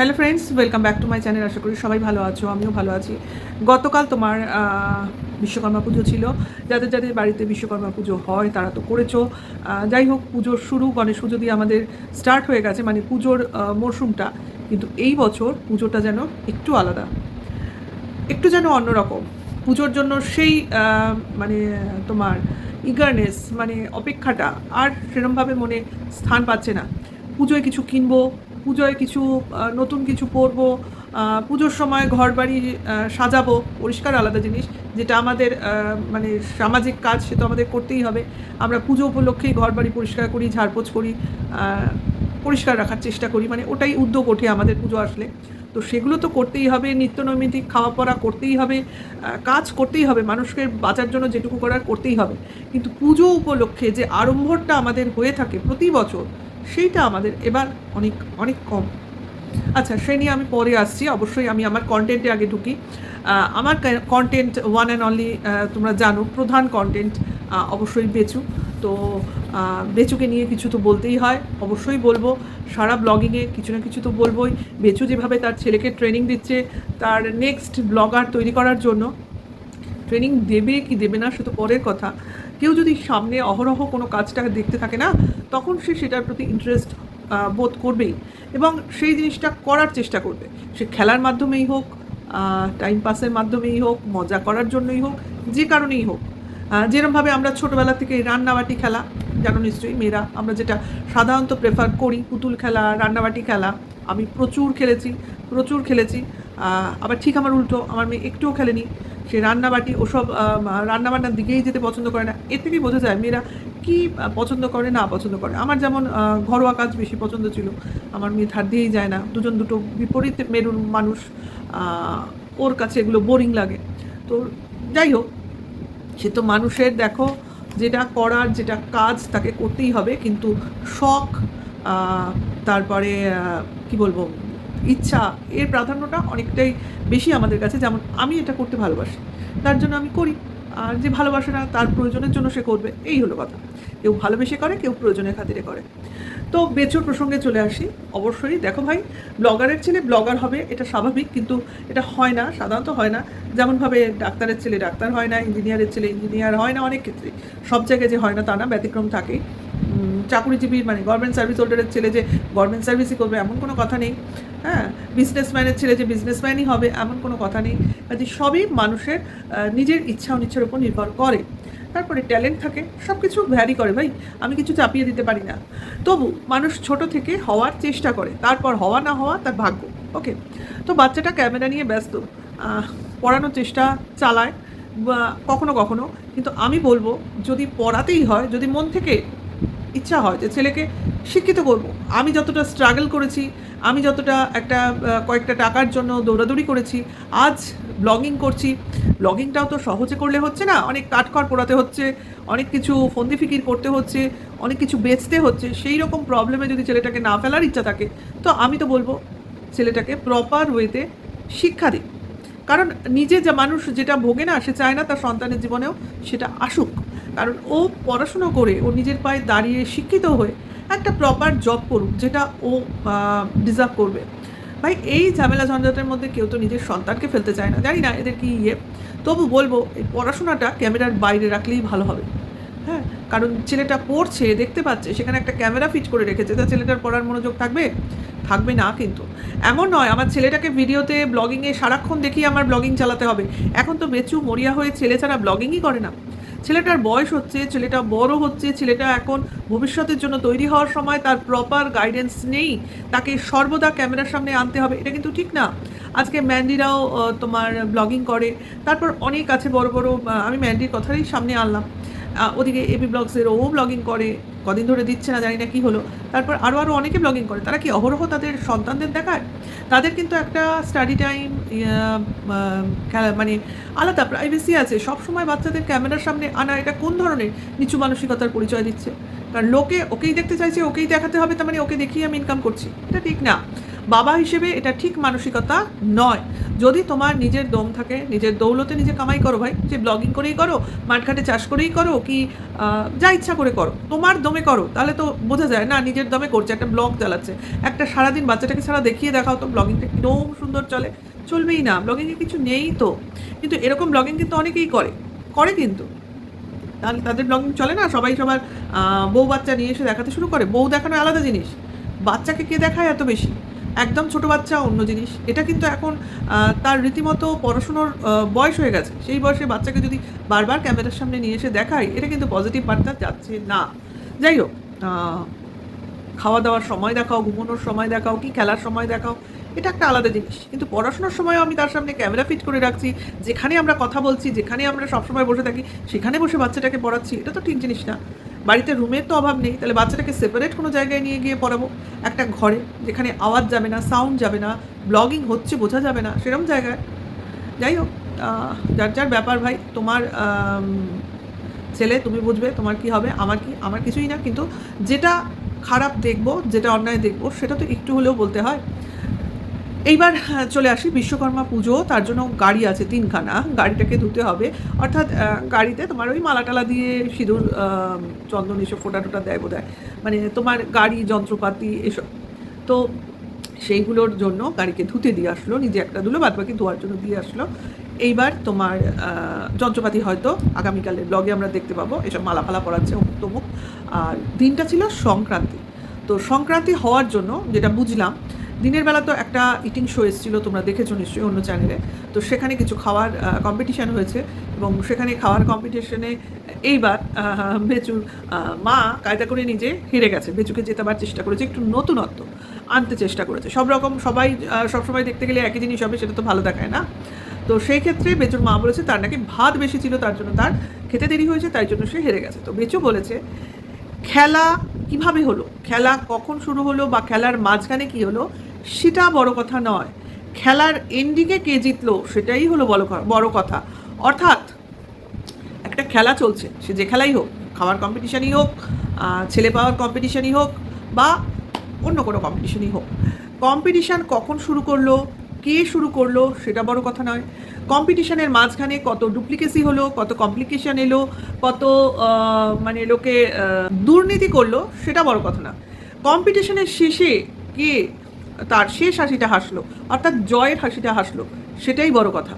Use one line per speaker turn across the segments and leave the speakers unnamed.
Hello friends welcome back to my channel আশা করি সবাই ভালো আছো, আমিও ভালো আছি। গতকাল তোমার বিশ্বকর্মা পুজো ছিল। যাদের যাদের বাড়িতে বিশ্বকর্মা পুজো হয়, তারা তো করেছ। যাই হোক, পুজোর শুরু, গণেশ পুজো দিয়ে আমাদের স্টার্ট হয়ে গেছে মানে পুজোর মরশুমটা। কিন্তু এই বছর পুজোটা যেন একটু আলাদা। একটু যেন অন্যরকম। পুজোর জন্য সেই মানে তোমার ইগারনেস মানে অপেক্ষাটা আর সেরমভাবে মনে স্থান পাচ্ছে না। পুজোয় কিছু কিনবো পুজোয় কিছু নতুন কিছু পরবো পুজোর সময় ঘর বাড়ি সাজাবো, পরিষ্কার আলাদা জিনিস, যেটা আমাদের মানে সামাজিক কাজ, সে তো আমাদের করতেই হবে। আমরা পুজো উপলক্ষেই ঘর বাড়ি পরিষ্কার করি, ঝাড়পোছ করি পরিষ্কার রাখার চেষ্টা করি মানে ওটাই উদ্যোগ ওঠে আমাদের পুজো আসলে। তো সেগুলো তো করতেই হবে নিত্য নৈমিত্তিক খাওয়া পড়া করতেই হবে কাজ করতেই হবে, মানুষকে বাঁচার জন্য যেটুকু করার করতেই হবে। কিন্তু পুজো উপলক্ষে যে আড়ম্বরটা আমাদের হয়ে থাকে প্রতি বছর সেইটা আমাদের এবার অনেক অনেক কম। আচ্ছা সে নিয়ে আমি পরে আসছি। অবশ্যই আমি আমার কন্টেন্টে আগে ঢুকি। আমার কন্টেন্ট ওয়ান অ্যান্ড অনলি তোমরা জানো, প্রধান কন্টেন্ট অবশ্যই বেচু। তো বেচুকে নিয়ে কিছু তো বলতেই হয়। অবশ্যই বলব, সারা ব্লগিংয়ে কিছু না কিছু তো বলবোই। বেচু যেভাবে তার ছেলেকে ট্রেনিং দিচ্ছে, তার নেক্সট ব্লগার তৈরি করার জন্য। ট্রেনিং দেবে কি দেবে না, সে তো পরের কথা। কেউ যদি সামনে অহরহ কোনো কাজটা দেখতে থাকে না, তখন সে সেটার প্রতি ইন্টারেস্ট বোধ করবেই এবং সেই জিনিসটা করার চেষ্টা করবে। সে খেলার মাধ্যমেই হোক টাইম পাসের মাধ্যমেই হোক, মজা করার জন্যই হোক, যে কারণেই হোক। যেরমভাবে আমরা ছোটোবেলা থেকে রান্নাবাটি খেলা, জানো নিশ্চয়ই মেয়েরা, আমরা যেটা সাধারণত প্রেফার করি, পুতুল খেলা, রান্নাবাটি খেলা। আমি প্রচুর খেলেছি প্রচুর খেলেছি। আবার ঠিক আমার উল্টো, আমার মেয়ে একটুও খেলেনি। সে রান্নাবাটি, ওসব রান্নাবান্নার দিকেই যেতে পছন্দ করে না। এর থেকেই বোঝা যায় মেয়েরা কি পছন্দ করে, না পছন্দ করে। আমার যেমন ঘরোয়া কাজ বেশি পছন্দ ছিল। আমার মেয়ে ধার দিয়েই যায় না। দুজন দুটো বিপরীত মেরুর মানুষ ওর কাছে এগুলো বোরিং লাগে। তো যাই হোক, সে তো মানুষের, দেখো, যেটা করার, যেটা কাজ তাকে করতেই হবে। কিন্তু শখ তারপরে কি বলব ইচ্ছা, এর প্রাধান্যটা অনেকটাই বেশি আমাদের কাছে, যেমন আমি এটা করতে ভালোবাসি। তার জন্য আমি করি। আর যে ভালোবাসে না, তার প্রয়োজনের জন্য সে করবে। এই হলো কথা। কেউ ভালোবেসে করে, কেউ প্রয়োজনের খাতিরে করে। তো বেচুর প্রসঙ্গে চলে আসি। অবশ্যই দেখো ভাই, ব্লগারের ছেলে ব্লগার হবে, এটা স্বাভাবিক, কিন্তু এটা হয় না, সাধারণত হয় না। যেমনভাবে ডাক্তারের ছেলে ডাক্তার হয় না, ইঞ্জিনিয়ারের ছেলে ইঞ্জিনিয়ার হয় না অনেক ক্ষেত্রে। সব জায়গায় যে হয় না, তা না, ব্যতিক্রম থাকে উম, চাকুরিজীবীর মানে গভর্নমেন্ট সার্ভিস হোল্ডারের ছেলে যে গভর্নমেন্ট সার্ভিসই করবে এমন কোনো কথা নেই। হ্যাঁ বিজনেসম্যানের ছেলে যে বিজনেসম্যানই হবে এমন কোনো কথা নেই। কাজে সবই মানুষের নিজের ইচ্ছা অনিচ্ছার উপর নির্ভর করে। তারপরে ট্যালেন্ট থাকে সব কিছু ভ্যারি করে। ভাই আমি কিছু চাপিয়ে দিতে পারি না। তবু মানুষ ছোট থেকে হওয়ার চেষ্টা করে। তারপর হওয়া না হওয়া তার ভাগ্য। ওকে তো বাচ্চাটা ক্যামেরা নিয়ে ব্যস্ত। পড়ানোর চেষ্টা চালায় বা কখনো কখনো। কিন্তু আমি বলব যদি পড়াতেই হয় যদি মন থেকে ইচ্ছা হয় যে ছেলেকে শিক্ষিত করব। আমি যতটা স্ট্রাগল করেছি, আমি যতটা একটা কয়েকটা টাকার জন্য দৌড়াদৌড়ি করেছি, আজ ব্লগিং করছি। ব্লগিংটাও তো সহজে করলে হচ্ছে না, অনেক কাঠখড় পোড়াতে হচ্ছে, অনেক কিছু ফন্দি ফিকির করতে হচ্ছে, অনেক কিছু বেচতে হচ্ছে, সেই রকম প্রবলেমে যদি ছেলেটাকে না ফেলার ইচ্ছা থাকে, তো আমি তো বলব ছেলেটাকে প্রপার ওয়েতে শিক্ষা দিই কারণ নিজে যে মানুষ যেটা ভোগে না, সে চায় না তার সন্তানের জীবনেও সেটা আসুক। কারণ ও পড়াশুনো করে ও নিজের পায়ে দাঁড়িয়ে শিক্ষিত হয়ে একটা প্রপার জব করুক, যেটা ও ডিজার্ভ করবে। ভাই, এই ঝামেলা ঝঞ্ঝাটের মধ্যে কেউ তো নিজের সন্তানকে ফেলতে চায় না। জানি না এদের কি ইয়ে। তবু বলব, এই পড়াশোনাটা ক্যামেরার বাইরে রাখলেই ভালো হবে। হ্যাঁ কারণ ছেলেটা পড়ছে, দেখতে পাচ্ছে, সেখানে একটা ক্যামেরা ফিট করে রেখেছে। তা ছেলেটার পড়ার মনোযোগ থাকবে? থাকবে না কিন্তু। এমন নয়, আমার ছেলেটাকে ভিডিওতে ব্লগিংয়ে সারাক্ষণ দেখি আমার ব্লগিং চালাতে হবে। এখন তো বেচু মরিয়া হয়ে ছেলে ছাড়া ব্লগিংই করে না। ছেলেটার বয়স হচ্ছে, ছেলেটা বড় হচ্ছে, ছেলেটা এখন ভবিষ্যতের জন্য তৈরি হওয়ার সময় তার প্রপার গাইডেন্স নেই, তাকে সর্বদা ক্যামেরার সামনে আনতে হবে, এটা কিন্তু ঠিক না। আজকে ম্যান্ডিরাও তোমার ব্লগিং করে, তারপর অনেক আছে বড় বড় আমি ম্যান্ডির কথাই সামনে আনলাম। ওদিকে এবি ব্লগসের ও ব্লগিং করে, কদিন ধরে দিচ্ছে না, জানি না কী হলো। তারপর আরও আরও অনেকে ব্লগিং করে। তারা কি অহরহ তাদের সন্তানদের দেখায়? তাদের কিন্তু একটা স্টাডি টাইম খেলা মানে আলাদা প্রাইভেসি আছে। সব সময় বাচ্চাদের ক্যামেরার সামনে আনা, এটা কোন ধরনের নিচু মানসিকতার পরিচয় দিচ্ছে? কারণ লোকে ওকেই দেখতে চাইছে, ওকেই দেখাতে হবে, তার মানে ওকে দেখিয়ে আমি ইনকাম করছি। এটা ঠিক না। বাবা হিসেবে এটা ঠিক মানসিকতা নয়। যদি তোমার নিজের দম থাকে, নিজের দৌলতে নিজে কামাই করো ভাই, যে ব্লগিং করেই করো, মাঠঘাটে চাষ করেই করো, কি যা ইচ্ছা করে করো, তোমার দমে করো, তাহলে তো বোঝা যায়, না, নিজের দমে করছে, একটা ব্লগ চালাচ্ছে। একটা সারাদিন বাচ্চাটাকে সারা দেখিয়ে দেখাও তো ব্লগিংটা কীরকম সুন্দর চলে। চলবেই না ব্লগিংয়ে কিছু নেই তো। কিন্তু এরকম ব্লগিং কিন্তু অনেকেই করে করে কিন্তু। তাহলে তাদের ব্লগিং চলে না? সবাই সবার বউ বাচ্চা নিয়ে এসে দেখাতে শুরু করে। বউ দেখানো আলাদা জিনিস। বাচ্চাকে কে দেখায় এত বেশি? একদম ছোট বাচ্চা, অন্য জিনিস। এটা কিন্তু এখন তার রীতিমতো পড়াশুনোর বয়স হয়ে গেছে। সেই বয়সে বাচ্চাকে যদি বারবার ক্যামেরার সামনে নিয়ে এসে দেখায়, এটা কিন্তু পজিটিভ বার্তা যাচ্ছে না। যাই হোক খাওয়া দাওয়ার সময় দেখাও, ঘুমানোর সময় দেখাও, কি খেলার সময় দেখাও, এটা একটা আলাদা জিনিস। কিন্তু পড়াশোনার সময় আমি তার সামনে ক্যামেরা ফিট করে রাখছি। যেখানে আমরা কথা বলছি, যেখানে আমরা সবসময় বসে থাকি, সেখানে বসে বাচ্চাটাকে পড়াচ্ছি, এটা তো ঠিক জিনিস না। বাড়িতে রুমের তো অভাব নেই, তাহলে বাচ্চাটাকে সেপারেট কোনো জায়গায় নিয়ে গিয়ে পড়াবো? একটা ঘরে, যেখানে আওয়াজ যাবে না সাউন্ড যাবে না ব্লগিং হচ্ছে, বোঝা যাবে না সেরকম জায়গায়। যাই হোক যার যার ব্যাপার ভাই, তোমার ছেলে, তুমি বুঝবে তোমার কি হবে, আমার কি, আমার কিছুই না, কিন্তু যেটা খারাপ দেখব, যেটা অন্যায় দেখব, সেটা তো একটু হলেও বলতে হয়। এইবার চলে আসি বিশ্বকর্মা পুজো, তার জন্য গাড়ি আছে তিনখানা, গাড়িটাকে ধুতে হবে। অর্থাৎ গাড়িতে তোমার ওই মালা টালা দিয়ে সিঁদুর চন্দন এসব ফোটা টোটা দেয় বোধ মানে তোমার গাড়ি, যন্ত্রপাতি এসব। তো সেইগুলোর জন্য গাড়িকে ধুতে দিয়ে আসলো, নিজে একটা ধুলো বাদ বাকি ধোয়ার জন্য দিয়ে আসলো। এইবার তোমার যন্ত্রপাতি হয়তো আগামীকালের ব্লগে আমরা দেখতে পাবো। এসব মালা ফালা পড়াচ্ছে অমুক আর দিনটা ছিল সংক্রান্তি। তো সংক্রান্তি হওয়ার জন্য যেটা বুঝলাম দিনের বেলা তো একটা ইটিং শো এসেছিল, তোমরা দেখেছ নিশ্চয়ই অন্য চ্যানেলে তো সেখানে কিছু খাওয়ার কম্পিটিশান হয়েছে এবং সেখানে খাওয়ার কম্পিটিশনে এইবার বেচুর মা কায়দা করে নিজে হেরে গেছে। বেচুকে জেতাবার চেষ্টা করেছে, একটু নতুনত্ব আনতে চেষ্টা করেছে। সব রকম সবাই সবসময় দেখতে গেলে একই জিনিস হবে, সেটা তো ভালো দেখায় না। তো সেই ক্ষেত্রে বেচুর মা বলেছে, তার নাকি ভাত বেশি ছিল, তার জন্য তার খেতে দেরি হয়েছে, তাই জন্য সে হেরে গেছে। তো বেচু বলেছে, খেলা কীভাবে হলো? খেলা কখন শুরু হলো বা খেলার মাঝখানে কি হলো? সেটা বড় কথা নয়। খেলার এন্ডিংয়ে কে জিতলো সেটাই হলো বড় বড় কথা। অর্থাৎ একটা খেলা চলছে, সে যে খেলাই হোক, খাওয়ার কম্পিটিশানই হোক ছেলে পাওয়ার কম্পিটিশানই হোক বা অন্য কোনো কম্পিটিশানই হোক। কম্পিটিশান কখন শুরু করল, কে শুরু করল সেটা বড় কথা নয়। কম্পিটিশানের মাঝখানে কত ডুপ্লিকেসি হলো, কত কমপ্লিকেশান এলো, কত মানে লোকে দুর্নীতি করল, সেটা বড় কথা না। কম্পিটিশানের শেষে কে তার শেষ হাসিটা হাসলো, অর্থাৎ জয়ের হাসিটা হাসলো, সেটাই বড় কথা।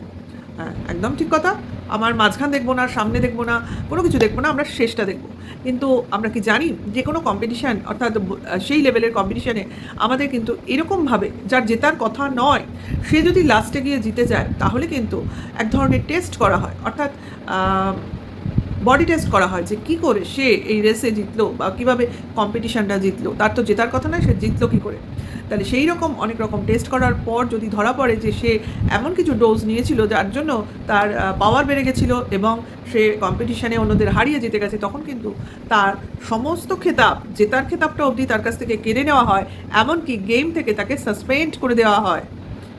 হ্যাঁ একদম ঠিক কথা। আমার মাঝখান দেখব না, সামনে দেখব না, কোনো কিছু দেখব না, আমরা শেষটা দেখব। কিন্তু আমরা কি জানি, যে কোনো কম্পিটিশান অর্থাৎ সেই লেভেলের কম্পিটিশানে আমাদের কিন্তু এরকমভাবে যার জেতার কথা নয়, সে যদি লাস্টে গিয়ে জিতে যায়, তাহলে কিন্তু এক ধরনের টেস্ট করা হয়। অর্থাৎ বডি টেস্ট করা হয় যে কী করে সে এই রেসে জিতলো বা কীভাবে কম্পিটিশানটা জিতলো। তার তো জেতার কথা নয়, সে জিতলো কী করে? তাহলে সেই রকম অনেক রকম টেস্ট করার পর যদি ধরা পড়ে যে সে এমন কিছু ডোজ নিয়েছিল যার জন্য তার পাওয়ার বেড়ে গেছিল এবং সে কম্পিটিশানে অন্যদের হারিয়ে যেতে গেছে, তখন কিন্তু তার সমস্ত খেতাব, জেতার খেতাবটা অবধি তার কাছ থেকে কেড়ে নেওয়া হয়। এমনকি গেম থেকে তাকে সাসপেন্ড করে দেওয়া হয়।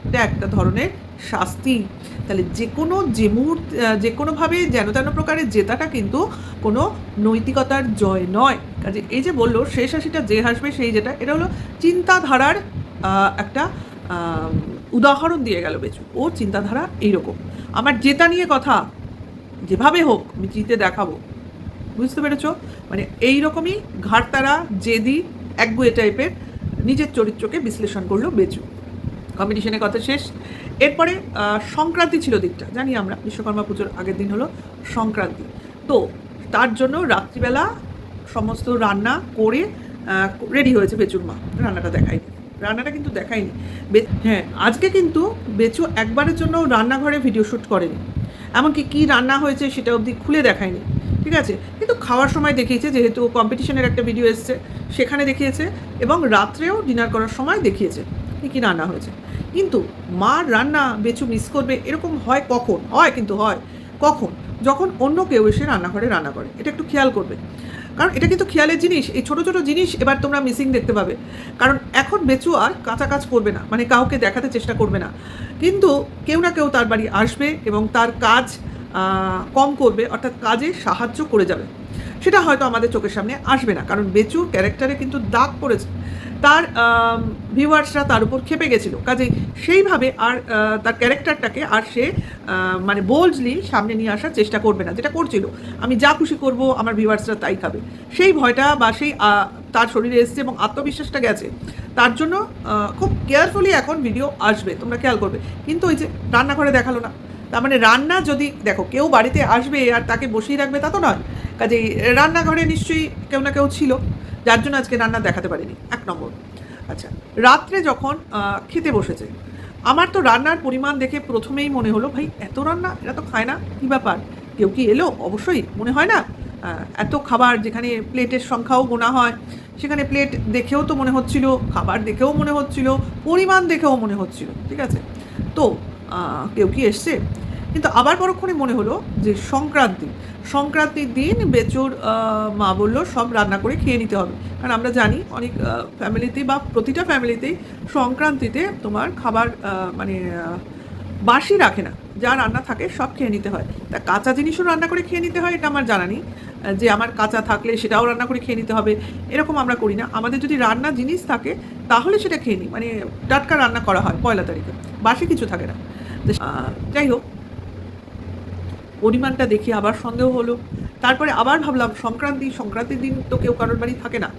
এটা একটা ধরনের শাস্তি। তাহলে যে কোনো যে মুহূর্ত যে কোনোভাবে যেন তেন প্রকারের জেতাটা কিন্তু কোনো নৈতিকতার জয় নয়। কাজে এই যে বলল, শেষ হাসিটা যে হাসবে সেই যেটা, এটা হলো চিন্তাধারার একটা উদাহরণ দিয়ে গেল বেচু। ওর চিন্তাধারা এইরকম। আমার জেতা নিয়ে কথা, যেভাবে হোক আমি জিতে দেখাবো। বুঝতে পেরেছ? মানে এই রকমই ঘাড়তারা, জেদি একগুয়ে টাইপের নিজের চরিত্রকে বিশ্লেষণ করল বেচু। কম্পিটিশনের কথা শেষ। এরপরে সংক্রান্তি ছিল দিকটা জানি আমরা, বিশ্বকর্মা পুজোর আগের দিন হলো সংক্রান্তি। তো তার জন্য রাত্রিবেলা সমস্ত রান্না করে রেডি হয়েছে বেচুর মা রান্নাটা দেখায়নি। রান্নাটা কিন্তু দেখায়নি। হ্যাঁ আজকে কিন্তু বেচু একবারের জন্য রান্নাঘরে ভিডিও শ্যুট করেনি। এমনকি কী রান্না হয়েছে সেটা অবধি খুলে দেখায়নি। ঠিক আছে? কিন্তু খাওয়ার সময় দেখিয়েছে, যেহেতু কম্পিটিশনের একটা ভিডিও এসছে, সেখানে দেখিয়েছে এবং রাত্রেও ডিনার করার সময় দেখিয়েছে। কী কী রান্না হয়েছে? কিন্তু মার রান্না বেচু মিস করবে, এরকম হয় কখন? হয় কিন্তু হয় কখন? যখন অন্য কেউ এসে রান্নাঘরে রান্না করে, এটা একটু খেয়াল করবে। কারণ এটা কিন্তু খেয়ালের জিনিস, এই ছোটো ছোটো জিনিস এবার তোমরা মিসিং দেখতে পাবে। কারণ এখন বেচু আর কাঁচা কাজ করবে না মানে কাউকে দেখাতে চেষ্টা করবে না। কিন্তু কেউ না কেউ তার বাড়ি আসবে এবং তার কাজ কম করবে, অর্থাৎ কাজে সাহায্য করে যাবে। সেটা হয়তো আমাদের চোখের সামনে আসবে না, কারণ বেচুর ক্যারেক্টারে কিন্তু দাগ পড়েছে। তার ভিউয়ার্সরা তার উপর খেপে গেছিল। কাজেই সেইভাবে আর তার ক্যারেক্টারটাকে আর সে মানে বোল্ডলি সামনে নিয়ে আসার চেষ্টা করবে না, যেটা করছিল। আমি যা খুশি করব, আমার ভিউয়ার্সরা তাই খাবে। সেই ভয়টা বা সেই তার শরীরে এসছে এবং আত্মবিশ্বাসটা গেছে। তার জন্য খুব কেয়ারফুলি এখন ভিডিও আসবে, তোমরা খেয়াল করবে। কিন্তু ওই যে রান্নাঘরে দেখাল না। তার মানে রান্না যদি, দেখো, কেউ বাড়িতে আসবে আর তাকে বসিয়ে রাখবে তা তো নয়। কাজেই রান্নাঘরে নিশ্চয়ই কেউ না কেউ ছিল, যার জন্য আজকে রান্না দেখাতে পারিনি। এক নম্বর। আচ্ছা রাত্রে যখন খেতে বসেছে, আমার তো রান্নার পরিমাণ দেখে প্রথমেই মনে হলো, ভাই, এত রান্না, এরা তো খায় না, কী ব্যাপার? কেউ কি এলো? অবশ্যই, মনে হয় না? এত খাবার যেখানে প্লেটের সংখ্যাও গোনা হয়, সেখানে প্লেট দেখেও তো মনে হচ্ছিল, খাবার দেখেও মনে হচ্ছিল, পরিমাণ দেখেও মনে হচ্ছিল, ঠিক আছে? তো কেউ কি এসছে? কিন্তু আবার পরক্ষণে মনে হলো যে সংক্রান্তি। সংক্রান্তির দিন বেচুর মা বলল, সব রান্না করে খেয়ে নিতে হবে। কারণ আমরা জানি অনেক ফ্যামিলিতে বা প্রতিটা ফ্যামিলিতেই সংক্রান্তিতে তোমার খাবার মানে বাসি রাখে না। যা রান্না থাকে সব খেয়ে নিতে হয়। তা কাঁচা জিনিসও রান্না করে খেয়ে নিতে হয়, এটা আমার জানা নেই। যে আমার কাঁচা থাকলে সেটাও রান্না করে খেয়ে নিতে হবে, এরকম আমরা করি না। আমাদের যদি রান্না জিনিস থাকে, তাহলে সেটা খেয়ে নিই। মানে টাটকা রান্না করা হয় পয়লা তারিখে। বাসি কিছু থাকে না। যাই হোক পরিমাণটা দেখে আবার সন্দেহ হলো। তারপরে আবার ভাবলাম, সংক্রান্তি, সংক্রান্তির দিন তো কেউ কারোর বাড়ি থাকে না।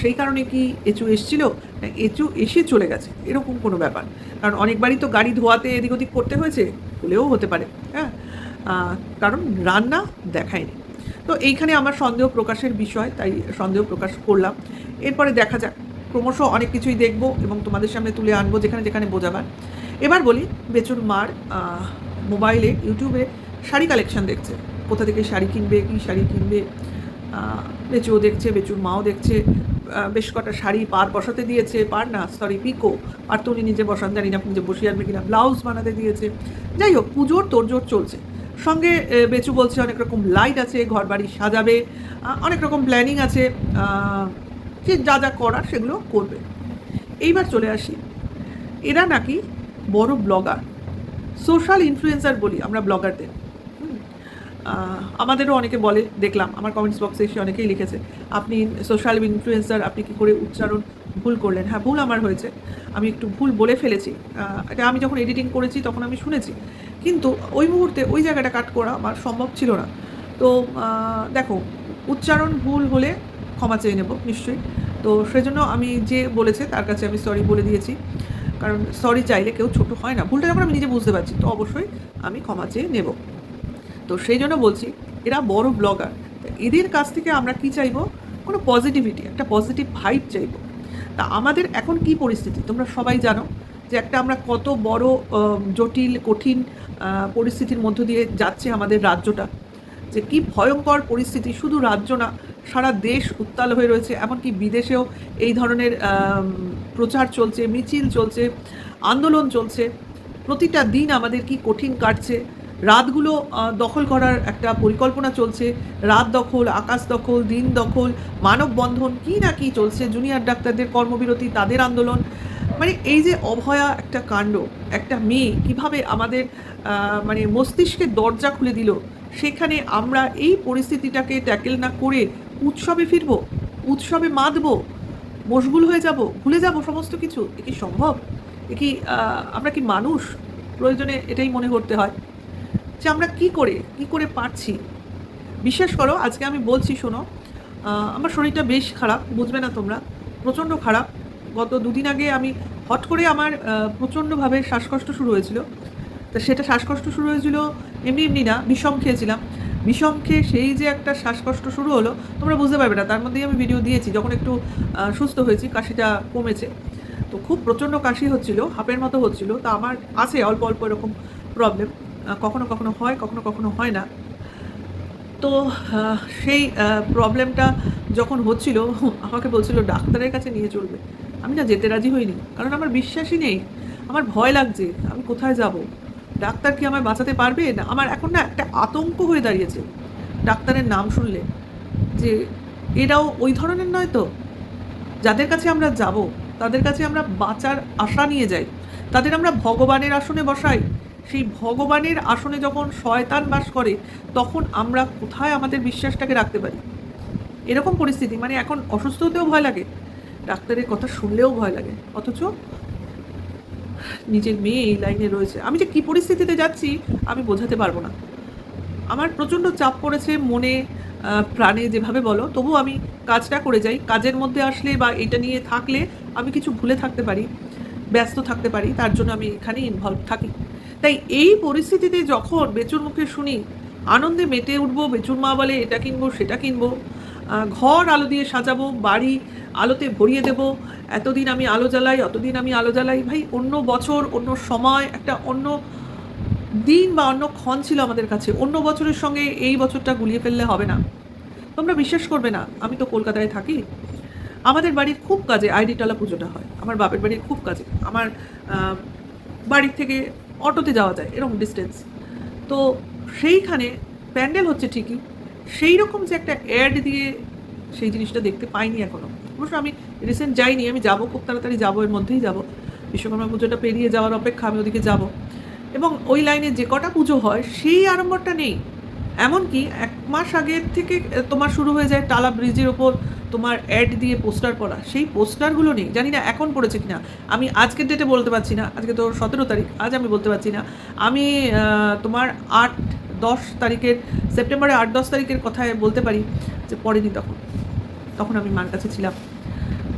সেই কারণে কি এঁচু এসছিল? না, এচু এসে চলে গেছে, এরকম কোনো ব্যাপার। কারণ অনেকবারই তো গাড়ি ধোয়াতে এদিক ওদিক করতে হয়েছে, হলেও হতে পারে হ্যাঁ? কারণ রান্না দেখায়নি। তো এইখানে আমার সন্দেহ প্রকাশের বিষয়, তাই সন্দেহ প্রকাশ করলাম। এরপরে দেখা যাক, ক্রমশ অনেক কিছুই দেখব এবং তোমাদের সামনে তুলে আনব যেখানে যেখানে বোঝাবার। এবার বলি, বেচুর মার মোবাইলে, ইউটিউবে শাড়ি কালেকশন দেখছে। কোথা থেকে শাড়ি কিনবে, কী শাড়ি কিনবে? বেচুও দেখছে, বেচুর মাও দেখছে। বেশ কটা শাড়ি পার বসাতে দিয়েছে, পার না সরি পিকো। আর তো উনি নিজে বসান, জানি না নিজে বসিয়ে আনবে কিনা ব্লাউজ বানাতে দিয়েছে। যাই হোক, পুজোর তোড়জোড় চলছে। সঙ্গে বেচু বলছে অনেক রকম লাইট আছে ঘর বাড়ি সাজাবে অনেক রকম প্ল্যানিং আছে যে যা যা করার সেগুলো করবে। এইবার চলে আসি। এরা নাকি বড় ব্লগার সোশ্যাল ইনফ্লুয়েন্সার বলি আমরা ব্লগারদের আমাদেরও অনেকে বলে, দেখলাম, আমার কমেন্টস বক্সে এসে অনেকেই লিখেছে, আপনি সোশ্যাল ইনফ্লুয়েন্সার আপনি কি করে উচ্চারণ ভুল করলেন? হ্যাঁ ভুল আমার হয়েছে, আমি একটু ভুল বলে ফেলেছি। এটা আমি যখন এডিটিং করেছি, তখন আমি শুনেছি। কিন্তু ওই মুহূর্তে ওই জায়গাটা কাট করা আমার সম্ভব ছিল না। তো দেখো, উচ্চারণ ভুল হলে ক্ষমা চেয়ে নেব, নিশ্চয়ই। তো সেজন্য আমি যে বলেছে, তার কাছে আমি সরি বলে দিয়েছি। কারণ সরি চাইলে কেউ ছোট হয় না। ভুলটা যখন আমি নিজে বুঝতে পারছি, তো অবশ্যই আমি ক্ষমা চেয়ে নেব। তো সেই জন্য বলছি, এরা বড় ব্লগার এদের কাছ থেকে আমরা কি চাইব? কোনো পজিটিভিটি একটা পজিটিভ ভাইব চাইব। তা আমাদের এখন কি পরিস্থিতি? তোমরা সবাই জানো যে একটা আমরা কত বড় জটিল, কঠিন পরিস্থিতির মধ্য দিয়ে যাচ্ছে আমাদের রাজ্যটা। যে কি ভয়ঙ্কর পরিস্থিতি, শুধু রাজ্য না, সারা দেশ উত্তাল হয়ে রয়েছে, এমনকি বিদেশেও এই ধরনের প্রচার চলছে, মিছিল চলছে, আন্দোলন চলছে। প্রতিটা দিন আমাদের কি কঠিন কাটছে রাতগুলো দখল করার একটা পরিকল্পনা চলছে। রাত দখল, আকাশ দখল, দিন দখল, মানববন্ধন কি না কি চলছে, জুনিয়র ডাক্তারদের কর্মবিরতি, তাদের আন্দোলন। মানে এই যে অভয়া একটা কাণ্ড, একটা মেয়ে কীভাবে আমাদের মানে মস্তিষ্কের দরজা খুলে দিল, সেখানে আমরা এই পরিস্থিতিটাকে ট্যাকেল না করে উৎসবে ফিরব, উৎসবে মাতব, মশগুল হয়ে যাব, ভুলে যাব সমস্ত কিছু? এ কি সম্ভব? এ কি আমরা কি মানুষ? প্রয়োজনে এটাই মনে করতে হয়। যে আমরা কি করে কি করে পারছি? বিশ্বাস করো, আজকে আমি বলছি, শোনো আমার শরীরটা বেশ খারাপ, বুঝবে না তোমরা, প্রচণ্ড খারাপ। গত দুদিন আগে আমি হট করে আমার প্রচণ্ডভাবে শ্বাসকষ্ট শুরু হয়েছিল। তা সেটা শ্বাসকষ্ট শুরু হয়েছিল এমনি এমনি না, বিষম খেয়েছিলাম। বিষম খেয়ে সেই যে একটা শ্বাসকষ্ট শুরু হলো, তোমরা বুঝতে পারবে না, তার মধ্যেই আমি ভিডিও দিয়েছি, যখন একটু সুস্থ হয়েছি, কাশিটা কমেছে। তো খুব প্রচণ্ড কাশি হচ্ছিল, হাঁপের মতো হচ্ছিল, তা আমার আছে অল্প অল্প এরকম প্রবলেম কখনো কখনো হয়, কখনো কখনো হয় না। তো সেই প্রবলেমটা যখন হচ্ছিল, আমাকে বলছিল, ডাক্তারের কাছে নিয়ে চলবে। আমি না যেতে রাজি হইনি, কারণ আমার বিশ্বাসই নেই। আমার ভয় লাগছে, আমি কোথায় যাব? ডাক্তার কি আমায় বাঁচাতে পারবে? না, আমার এখন না একটা আতঙ্ক হয়ে দাঁড়িয়েছে। ডাক্তারের নাম শুনলে যে, এরাও ওই ধরনের নয় তো? যাদের কাছে আমরা যাব, তাদের কাছে আমরা বাঁচার আশা নিয়ে যাই। তাদের আমরা ভগবানের আসনে বসাই। সেই ভগবানের আসনে যখন শয়তান বাস করে, তখন আমরা কোথায় আমাদের বিশ্বাসটাকে রাখতে পারি? এরকম পরিস্থিতি মানে এখন অসুস্থ হতেও ভয় লাগে, ডাক্তারের কথা শুনলেও ভয় লাগে। অথচ নিজের মেয়ে এই লাইনে রয়েছে। আমি যে কী পরিস্থিতিতে যাচ্ছি, আমি বোঝাতে পারব না। আমার প্রচণ্ড চাপ পড়েছে মনে প্রাণে যেভাবে বলো। তবু আমি কাজটা করে যাই। কাজের মধ্যে আসলে বা এটা নিয়ে থাকলে আমি কিছু ভুলে থাকতে পারি, ব্যস্ত থাকতে পারি। তার জন্য আমি এখানে ইনভলভ থাকি। তাই এই পরিস্থিতিতে যখন বেচুর মুখে শুনি, আনন্দে মেতে উঠবো, বেচুর মা বলে এটা কিনবো, সেটা কিনবো ঘর আলো দিয়ে সাজাবো, বাড়ি আলোতে ভরিয়ে দেব, এতদিন আমি আলো জ্বালাই, অতদিন আমি আলো জ্বালাই, ভাই অন্য বছর, অন্য সময়, একটা অন্য দিন বা অন্য ক্ষণ ছিল আমাদের কাছে। অন্য বছরের সঙ্গে এই বছরটা গুলিয়ে ফেললে হবে না। তোমরা বিশ্বাস করবে না, আমি তো কলকাতায় থাকি। আমাদের বাড়ির খুব কাজে আইডিটালা পুজোটা হয়, আমার বাপের বাড়ির খুব কাজে। আমার বাড়ির থেকে অটোতে যাওয়া যায়, এরকম ডিস্টেন্স তো সেইখানে প্যান্ডেল হচ্ছে ঠিকই সেই রকম যে একটা অ্যাড দিয়ে সেই জিনিসটা দেখতে পাইনি এখনও অবশ্য আমি রিসেন্ট যাইনি, আমি যাব, খুব তাড়াতাড়ি যাব, এর মধ্যেই যাব। বিশ্বকর্মা পুজোটা পেরিয়ে যাওয়ার অপেক্ষা, আমি ওদিকে যাব। এবং ওই লাইনে যে কটা পুজো হয়, সেই আড়ম্বরটা নেই। এমনকি এক মাস আগের থেকে তোমার শুরু হয়ে যায় টালা ব্রিজের ওপর তোমার অ্যাড দিয়ে পোস্টার পড়া, সেই পোস্টারগুলো নেই। জানি না এখন পড়েছে কিনা। আমি আজকের ডেটে বলতে পারছি না। আজকে তো সতেরো তারিখ, আজ আমি বলতে পারছি না। আমি তোমার আট, দশ তারিখের সেপ্টেম্বরে আট, দশ তারিখের কথায় বলতে পারি যে পড়েনি তখন। তখন আমি মার কাছে ছিলাম।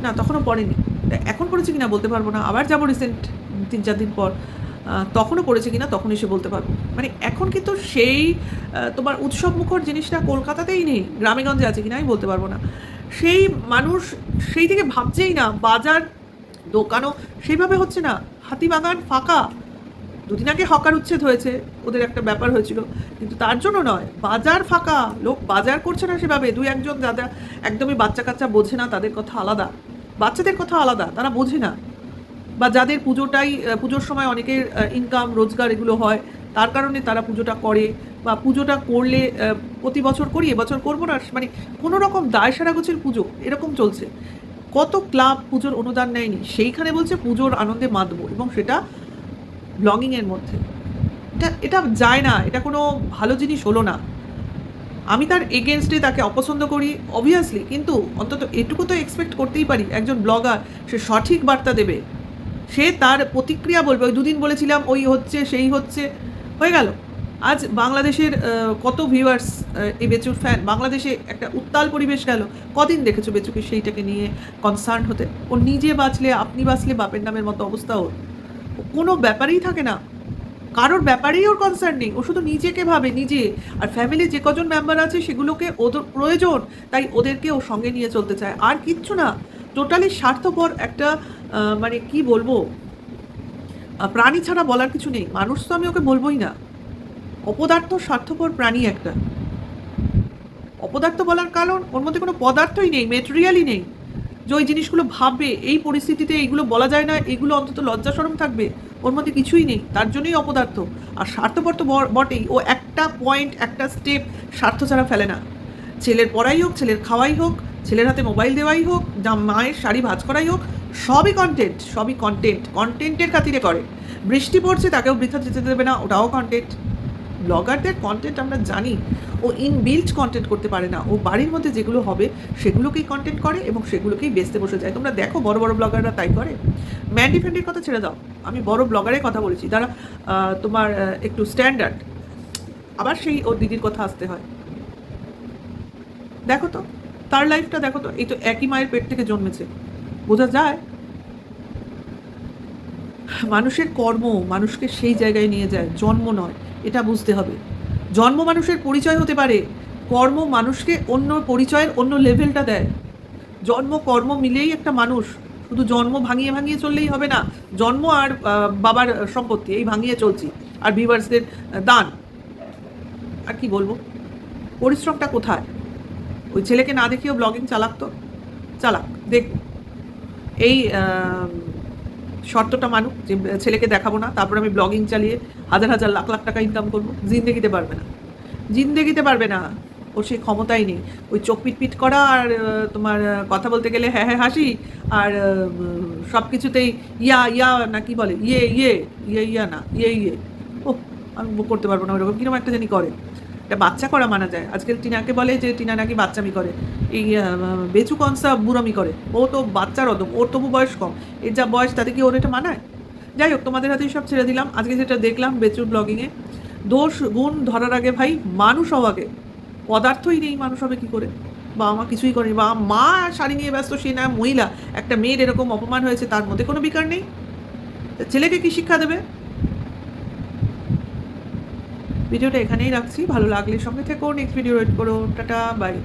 না, তখনও পড়েনি। এখন পড়েছে কিনা বলতে পারব না। আবার যাব রিসেন্ট তিন, চার দিন পর। তখনও পড়েছে কিনা তখন এসে বলতে পারব। মানে এখন কিন্তু সেই তোমার উৎসব মুখর জিনিসটা কলকাতাতেই নেই। গ্রামেগঞ্জে আছে কিনা আমি বলতে পারব না। সেই মানুষ সেই থেকে ভাবছেই না, বাজার, দোকানও সেইভাবে হচ্ছে না। হাতিবাগান ফাঁকা। দুদিন আগে হকার উচ্ছেদ হয়েছে, ওদের একটা ব্যাপার হয়েছিল। কিন্তু তার জন্য নয়, বাজার ফাঁকা। লোক বাজার করছে না সেভাবে। দুই একজন দাদা একদমই বাচ্চা কাচ্চা বোঝে না, তাদের কথা আলাদা। বাচ্চাদের কথা আলাদা, তারা বোঝে না। বা যাদের পুজোটাই পুজোর সময় অনেকের ইনকাম রোজগার এগুলো হয় তার কারণে তারা পুজোটা করে বা পুজোটা করলে প্রতি বছর করি, এবছর করব না মানে কোনো রকম দায় সারা গোছের পুজো এরকম চলছে। কত ক্লাব পুজোর অনুদান নেয়নি, সেইখানে বলছে পুজোর আনন্দে মাতবো এবং সেটা ব্লগিংয়ের মধ্যে। এটা এটা যায় না, এটা কোনো ভালো জিনিস হলো না। আমি তার এগেনস্টে তাকে অপছন্দ করি অবভিয়াসলি কিন্তু অন্তত এটুকু তো এক্সপেক্ট করতেই পারি, একজন ব্লগার সে সঠিক বার্তা দেবে। সে তার প্রতিক্রিয়া বলবে, ওই দুদিন বলেছিলাম, ওই হচ্ছে, সেই হচ্ছে হয়ে গেল। আজ বাংলাদেশের কত ভিউয়ার্স এই বেচুর ফ্যান বাংলাদেশে একটা উত্তাল পরিবেশ গেল। কদিন দেখেছ বেচুকে সেইটাকে নিয়ে কনসার্ন হতে? ও নিজে বাঁচলে, আপনি বাঁচলে বাপের নামের মতো অবস্থা ওর। কোনো ব্যাপারেই থাকে না। কারোর ব্যাপারেই ওর কনসার্ন নেই। ও শুধু নিজেকে ভাবে, নিজে। আর ফ্যামিলির যে কজন মেম্বার আছে, সেগুলোকে ওদের প্রয়োজন। তাই ওদেরকে ও সঙ্গে নিয়ে চলতে চায়। আর কিচ্ছু না। টোটালি স্বার্থপর একটা মানে কি বলব? প্রাণী ছাড়া বলার কিছু নেই। মানুষ তো আমি ওকে বলবোই না। অপদার্থ স্বার্থপর প্রাণী একটা। অপদার্থ বলার কারণ, ওর মধ্যে কোনো পদার্থই নেই মেটেরিয়ালই নেই। যে ওই জিনিসগুলো ভাববে, এই পরিস্থিতিতে এইগুলো বলা যায় না এগুলো অন্তত লজ্জা সরম থাকবে, ওর মধ্যে কিছুই নেই, তার জন্যই অপদার্থ। আর স্বার্থপর তো বটেই, ও একটা পয়েন্ট একটা স্টেপ স্বার্থ ছাড়া ফেলে না। ছেলের পড়াই হোক, ছেলের খাওয়াই হোক, ছেলের হাতে মোবাইল দেওয়াই হোক জাম- মায়ের শাড়ি ভাঁজ করাই হোক সবই কন্টেন্ট সবই কন্টেন্ট কন্টেন্টের খাতিরে করে। বৃষ্টি পড়ছে তাকেও বৃথা যেতে দেবে না ওটাও কন্টেন্ট ব্লগারদের কন্টেন্ট আমরা জানি ও ইনবিল্ট কন্টেন্ট করতে পারে না। ও বাড়ির মধ্যে যেগুলো হবে সেগুলোকেই কন্টেন্ট করে এবং সেগুলোকেই বেচতে বসে যায়। তোমরা দেখো বড় বড় ব্লগাররা তাই করে। ম্যান্ডি ফ্যান্ডির কথা ছেড়ে দাও। আমি বড় ব্লগারের কথা বলেছি। আহ, তোমার একটু স্ট্যান্ডার্ড আবার সেই ওর দিদির কথা আসতে হয়। দেখো তো তার লাইফটা দেখো তো এই তো একই মায়ের পেট থেকে জন্মেছে। বোঝা যায়? মানুষের কর্ম মানুষকে সেই জায়গায় নিয়ে যায়, জন্ম নয়, এটা বুঝতে হবে। জন্ম মানুষের পরিচয় হতে পারে, কর্ম মানুষকে অন্য পরিচয়ের অন্য লেভেলটা দেয়। জন্ম, কর্ম মিলেই একটা মানুষ, শুধু জন্ম ভাঙিয়ে ভাঙিয়ে চললেই হবে না, জন্ম আর বাবার সম্পত্তি, এই ভাঙিয়ে চলছি, আর ভিউয়ার্সদের দান। আর কি বলব? পরিশ্রমটা কোথায়? ওই ছেলেকে না দেখিয়েও ব্লগিং চালাক তো? চালাক দেখ এই শর্তটা মানুক যে ছেলেকে দেখাবো না, তারপর আমি ব্লগিং চালিয়ে হাজার হাজার লাখ লাখ টাকা ইনকাম করব। জিন্দেগিতে পারবে না। জিন্দেগিতে পারবে না। ওর সেই ক্ষমতাই নেই। ওই চোখ পিটপিট করা আর তোমার কথা বলতে গেলে হ্যাঁ হ্যাঁ হাসি আর সব কিছুতেই ইয়া ইয়া না কি বলে? ইয়ে ইয়ে ইয়ে ইয়া না ইয়ে ইয়ে। ও আমি করতে পারব না ওরকম কীরকম একটা জানি করে। এটা বাচ্চা করা মানা যায়। আজকাল টিনাকে বলে যে, টিনা নাকি বাচ্চামি করে। এই বেচু কনসা বুড়ামি করে। ও তো বাচ্চার অদম ওর তবু বয়স কম। এর যা বয়স, তাতে কি ওর এটা মানায়? যাই হোক, তোমাদের হাতেই সব ছেড়ে দিলাম। আজকে যেটা দেখলাম বেচুর ব্লগিংয়ে দোষ, গুণ ধরার আগে ভাই মানুষ হওয়া আগে। পদার্থই নেই মানুষ হবে কী করে? বাবা মা কিছুই করেনি। বা মা শাড়ি নিয়ে ব্যস্ত, সে না মহিলা। একটা মেয়ের এরকম অপমান হয়েছে, তার মধ্যে কোনো বিকার নেই। ছেলেকে কি শিক্ষা দেবে? ভিডিওটা এখানেই রাখছি। ভালো লাগলে সঙ্গে থেকো। নেক্সট ভিডিও ওয়েট করো। Tata bye